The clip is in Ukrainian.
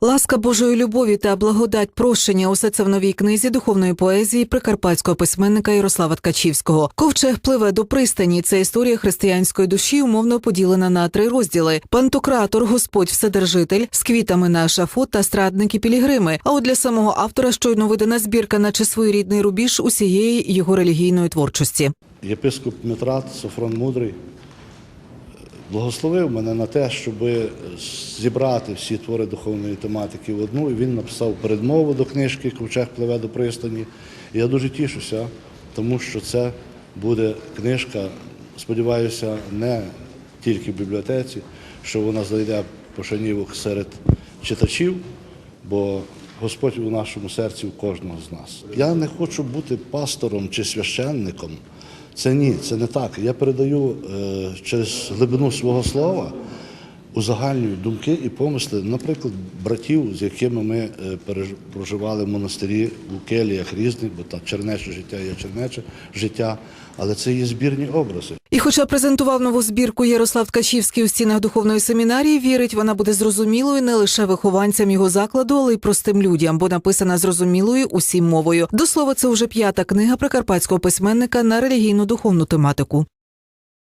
Ласка Божої любові та благодать прощення усе це в новій книзі духовної поезії прикарпатського письменника Ярослава Ткачівського. Ковчег пливе до пристані. Це історія християнської душі, умовно поділена на три розділи: пантократор, Господь Вседержитель, з квітами на шафот та страдники Пілігрими. А от для самого автора щойно видана збірка, наче своєрідний рубіж усієї його релігійної творчості. Єпископ Митрат Софрон Мудрий благословив мене на те, щоб зібрати всі твори духовної тематики в одну. І він написав передмову до книжки Ковчег пливе до пристані. І я дуже тішуся, тому що це буде книжка, сподіваюся, не тільки в бібліотеці, що вона знайде пошанівок серед читачів, бо Господь у нашому серці у кожного з нас. Я не хочу бути пастором чи священником. Це ні, це не так. Я передаю е, через глибину свого слова узагальнюю думки і помисли, наприклад, братів, з якими ми е, проживали в монастирі у келіях різних, бо там чернече життя є чернече життя, але це є збірні образи. І, хоча презентував нову збірку Ярослав Ткачівський у стінах духовної семінарії, вірить, вона буде зрозумілою не лише вихованцям його закладу, але й простим людям, бо написана зрозумілою усім мовою. До слова, це вже п'ята книга прикарпатського письменника на релігійну духовну тематику.